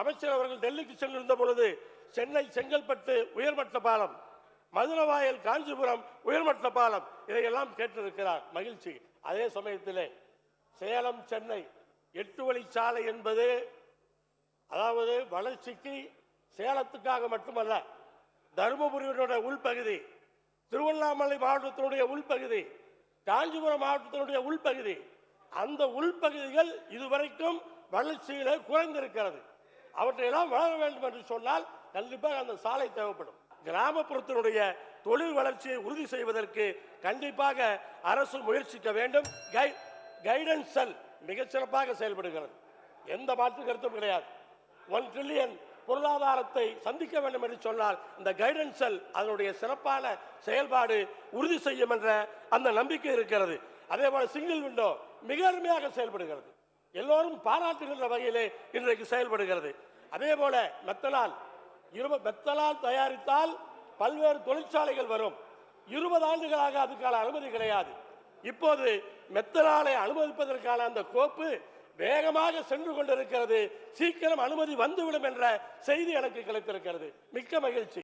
அமைச்சர் அவர்கள் டெல்லிக்கு சென்றிருந்த பொழுது சென்னை செங்கல்பட்டு உயர்மட்ட பாலம் மதுரவாயல் காஞ்சிபுரம் உயர்மட்ட பாலம் இதையெல்லாம் கேட்டிருக்கிறார். மகிழ்ச்சி. அதே சமயத்திலே சேலம் சென்னை எட்டு வழிச்சாலை என்பது அதாவது வளர்ச்சிக்கு சேலத்துக்காக மட்டுமல்ல தருமபுரியினுடைய உள்பகுதி திருவண்ணாமலை மாவட்டத்தினுடைய உள்பகுதி காஞ்சிபுரம் மாவட்டத்தினுடைய உள்பகுதி அந்த உள்பகுதிகள் இதுவரைக்கும் வளர்ச்சியில குறைந்திருக்கிறது. அவற்றையெல்லாம் வளர வேண்டும் என்று சொன்னால் கண்டிப்பாக அந்த சாலை தேவைப்படும். கிராமப்புறத்தினுடைய தொழில் வளர்ச்சியை உறுதி செய்வதற்கு கண்டிப்பாக அரசு முயற்சிக்க வேண்டும். கை- கைடன்ஸ் செல் மிகச்சிறப்பாக செயல்படுகிறது. எந்த மாற்று கருத்தும் கிடையாது. ஒன் ட்ரில்லியன் பொருளாதாரத்தை சந்திக்க வேண்டும் என்று சொன்னால் இந்த கைடன்ஸ் செல் அதனுடைய சிறப்பான செயல்பாடு உறுதி செய்யும் என்ற அந்த நம்பிக்கை இருக்கிறது. அதே போல சிங்கிள் விண்டோ மிக அருமையாக செயல்படுகிறது. எல்லோரும் பாராட்டுகின்ற வகையிலே இன்றைக்கு செயல்படுகிறது. அதே போல மெத்தனால் இருப மெத்தனால் தயாரித்தால் பல்வேறு தொழிற்சாலைகள் வரும். இருபது ஆண்டுகளாக அதுக்கான அனுமதி கிடையாது. இப்போது மெத்தனாலை அனுமதிப்பதற்கான அந்த கோப்பு வேகமாக சென்று கொண்டிருக்கிறது. சீக்கிரம் அனுமதி வந்துவிடும் என்ற செய்தி எனக்கு கிடைத்திருக்கிறது. மிக்க மகிழ்ச்சி.